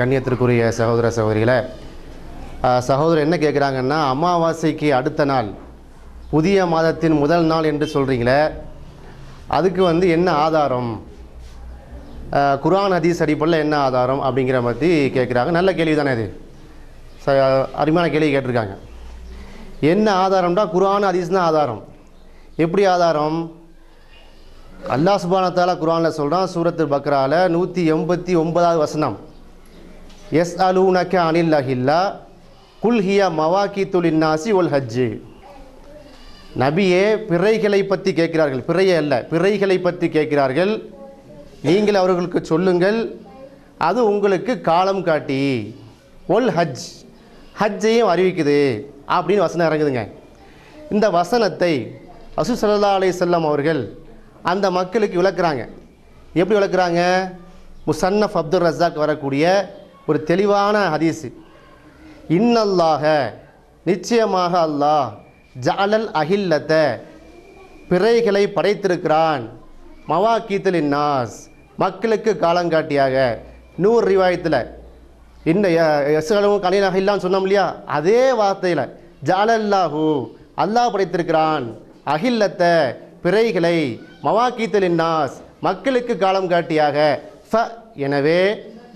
கண்ணியத்திற்குரிய சகோதர சகோதரிகளை சகோதரர் என்ன கேட்குறாங்கன்னா அமாவாசைக்கு அடுத்த நாள் புதிய மாதத்தின் முதல் நாள் என்று சொல்கிறீங்களே அதுக்கு வந்து என்ன ஆதாரம்? குரான் குர்ஆன் ஹதீஸ் அடிப்படையில் என்ன ஆதாரம் அப்படிங்கிற மாதிரி கேட்குறாங்க. நல்ல கேள்வி தானே இது. ச அருமையான கேள்வி கேட்டிருக்காங்க. என்ன ஆதாரம்னா குரான் ஹதீஸ் தான் ஆதாரம். எப்படி ஆதாரம்? அல்லாஹ் சுபானத்தால் குரானில் சொல்கிறான் சூரத்து பக்ரால நூற்றி எண்பத்தி ஒன்பதாவது வசனம். எஸ் அலூனக அனில் அஹில்லா குல்ஹியா மவாக்கி நாசி ஒல் ஹஜ்ஜு. நபியே பிறைகளை பற்றி கேட்கிறார்கள். பிறையே அல்ல பிறைகளை பற்றி கேட்கிறார்கள். நீங்கள் அவர்களுக்கு சொல்லுங்கள். அது உங்களுக்கு காலம் காட்டி. ஒல் ஹஜ் ஹஜ்ஜையும் அறிவிக்குது. அப்படின்னு வசனம் இறங்குதுங்க. இந்த வசனத்தை அசு சல்லா அலை செல்லம் அவர்கள் அந்த மக்களுக்கு விளக்குறாங்க. எப்படி விளக்குறாங்க? முசன்னஃப் அப்துல் ரஸாக் வரக்கூடிய ஒரு தெளிவான ஹதீஸு. இன்னல்லாக நிச்சயமாக அல்லாஹ் ஜாலல் அகில்லத்தை பிறைகளை படைத்திருக்கிறான். மவாக்கீத்தல் இன்னாஸ் மக்களுக்கு காலங்காட்டியாக நூறு ரிவாயத்தில். இன்ன எஸ்களும் கலையில் அகில்லான்னு சொன்னோம் இல்லையா? அதே வார்த்தையில் ஜாலல்லாஹு அல்லாஹ் படைத்திருக்கிறான். அகில்லத்தை பிறைகளை மவாக்கீத்தல் இன்னாஸ் மக்களுக்கு காலம் காட்டியாக. ஃப எனவே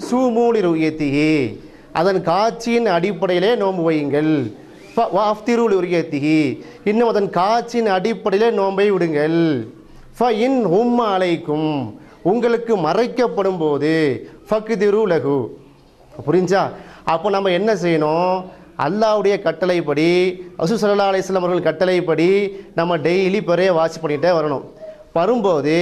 சூமூலி ருயத்திகி அதன் காட்சியின் அடிப்படையிலே நோன்பு வையுங்கள். வாஃப்திருள் உரியத்திகி. இன்னும் அதன் காட்சியின் அடிப்படையிலே நோன்பை விடுங்கள். ஃப இன் உம் அலைக்கும். உங்களுக்கு மறைக்கப்படும் போது ஃபக்திரு லகு. புரிஞ்சா? அப்போ நம்ம என்ன செய்யணும்? அல்லாவுடைய கட்டளைப்படி அசு சல்லா அலிஸ்லாம் அவர்கள் கட்டளைப்படி நம்ம டெய்லி பெரிய வாட்ச் பண்ணிகிட்டே வரணும். வரும்போது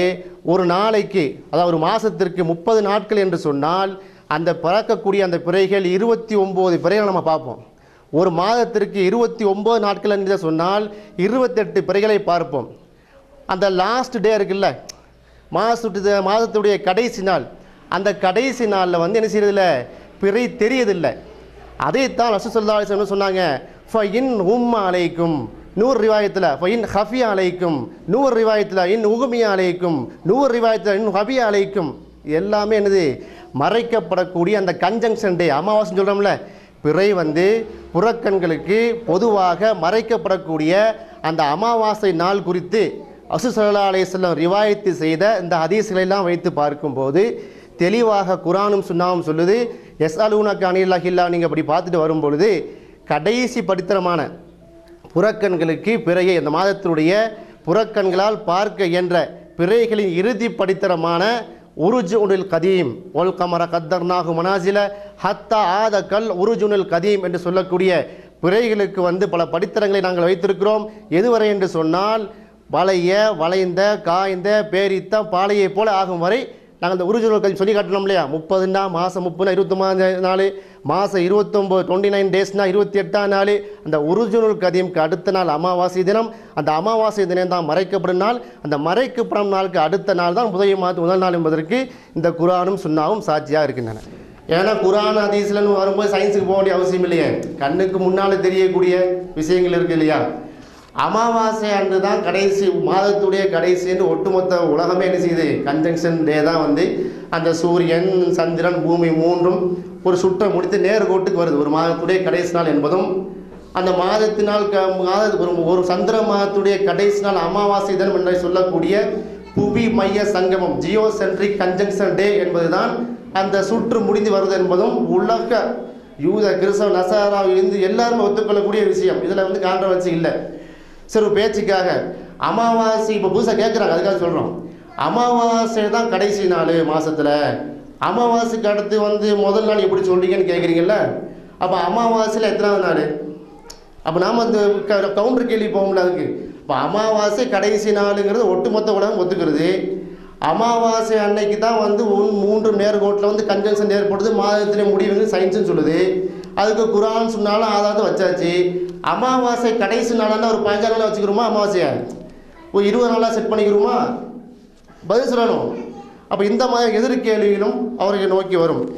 ஒரு நாளைக்கு அதாவது ஒரு மாதத்திற்கு முப்பது நாட்கள் என்று சொன்னால் அந்த பிறக்கக்கூடிய அந்த பிறைகள் இருபத்தி ஒம்பது பிறைகளை நம்ம பார்ப்போம். ஒரு மாதத்திற்கு இருபத்தி ஒம்பது நாட்கள் என்று சொன்னால் இருபத்தெட்டு பிறைகளை பார்ப்போம். அந்த லாஸ்ட் டே இருக்குல்ல மாதத்து மாதத்துடைய கடைசி நாள். அந்த கடைசி நாளில் வந்து என்ன செய்யறதில்ல? பிறை தெரியதில்லை. அதைத்தான் ரசூசல்லா அலிஸ்லாம் சொன்னாங்க. ஃப இன் உம் அலைக்கும். நூறு ரிவாயத்தில் இன் ஹஃபியா அலைக்கும் நூறு ரிவாயத்தில் இன் உகுமியா அலைக்கும் நூறு ரிவாயத்தில் இன் ஹபியா அலைக்கும் எல்லாமே என்னது? மறைக்கப்படக்கூடிய அந்த கன்ஜங்ஷன் டே அமாவாசை சொல்கிறோம்ல பிறை வந்து புறக்கண்களுக்கு பொதுவாக மறைக்கப்படக்கூடிய அந்த அமாவாசை நாள் குறித்து அசு சல்லா அலையம் ரிவாயத்து செய்த இந்த ஹதீஸ்களெல்லாம் வைத்து பார்க்கும்போது தெளிவாக குரானும் சுன்னாவும் சொல்லுது எஸ் அலூனக்கு அனில்லாஹில்லா நீங்கள் அப்படி பார்த்துட்டு வரும்பொழுது கடைசி படித்தரமான புறக்கண்களுக்கு பிறையை அந்த மாதத்தினுடைய புறக்கண்களால் பார்க்க இயன்ற பிறைகளின் இறுதி படித்தரமான உருஜுனில் கதீம் ஒல் கமர கத்தர்னாகு மனாசில ஹத்தா ஆத கல் உருஜுனில் கதீம் என்று சொல்லக்கூடிய பிறைகளுக்கு வந்து பல படித்தரங்களை நாங்கள் வைத்திருக்கிறோம். எதுவரை என்று சொன்னால் வளைய வளைந்த காய்ந்த பேரித்த பாளையை போல ஆகும் வரை நாங்கள் அந்த ஒரிஜினல் கல்வி சொல்லி காட்டணும் இல்லையா? முப்பதுனா மாதம் முப்பதுனா இருபத்தொம்பது நாள் மாதம் இருபத்தொம்போது டுவெண்ட்டி நைன் டேஸ்னா இருபத்தி எட்டாம் நாள். அந்த ஒரிஜினல் கதியம்க்கு அடுத்த நாள் அமாவாசை தினம். அந்த அமாவாசை தினம் தான் மறைக்கப்படும் நாள். அந்த மறைக்கப்படும் நாளுக்கு அடுத்த நாள் தான் முதல் மாதம் முதல் நாள் என்பதற்கு இந்த குரானும் சுண்ணாவும் சாட்சியாக இருக்கின்றன. ஏன்னா குரான் ஹதீஸ்லன்னு வரும்போது சயின்ஸுக்கு போக வேண்டிய அவசியம் இல்லையே. கண்ணுக்கு முன்னால் தெரியக்கூடிய விஷயங்கள் இருக்குது இல்லையா? அமாவாசை அன்று தான் கடைசி மாதத்துடைய கடைசின்னு ஒட்டுமொத்த உலகமே என்ன செய்யுது? கன்ஜங்ஷன் டே தான் வந்து அந்த சூரியன் சந்திரன் பூமி மூன்றும் ஒரு சுற்றம் முடித்து நேர்கோட்டுக்கு வருது. ஒரு மாதத்துடைய கடைசி நாள் என்பதும் அந்த மாதத்தினால் க மாத ஒரு ஒரு சந்திர மாதத்துடைய கடைசி நாள் அமாவாசை தினம் என்று சொல்லக்கூடிய புவி மைய சங்கமம் ஜியோ சென்ட்ரிக் கன்ஜங்ஷன் டே என்பதுதான் அந்த சுற்று முடிந்து வருது என்பதும் உலக யூத கிறிஸ்தவ நசாரா இருந்து எல்லாருமே ஒத்துக்கொள்ளக்கூடிய விஷயம். இதில் வந்து கான்ட்ரவர்சி இல்லை. சரி பேச்சுக்காக. அமாவாசை இப்போ புதுசாக கேட்குறாங்க அதுக்காக சொல்கிறோம் அமாவாசை தான் கடைசி நாள் மாதத்தில் அமாவாசைக்கு அடுத்து வந்து முதல் நாள் எப்படி சொல்கிறீங்கன்னு கேட்குறீங்கல்ல அப்போ அமாவாசையில் எத்தனாவது நாள்? அப்போ நாம் அந்த கவுண்டர் கேள்வி போகும்ல அதுக்கு. இப்போ அமாவாசை கடைசி நாளுங்கிறது ஒட்டுமொத்த உலகம் ஒத்துக்கிறது. அமாவாசை அன்னைக்கு தான் வந்து உன் மூன்று நேர்கோட்டில் வந்து கன்ஜங்ஷன் ஏற்படுது மாதத்திலே முடிவுன்னு சயின்ஸுன்னு சொல்லுது. அதுக்கு குரான் சொன்னாலும் ஆதாரத்தை வச்சாச்சு. அமாவாசை கடைசி நாளான ஒரு பதினஞ்சு நாளாக வச்சுக்கிறோமா அமாவாசையை? ஒரு இருபது நாளாக செட் பண்ணிக்கிறோமா? பதில் சொல்லணும். அப்போ இந்த மாதிரி எதிர்கேள்விகளும் அவர்களை நோக்கி வரும்.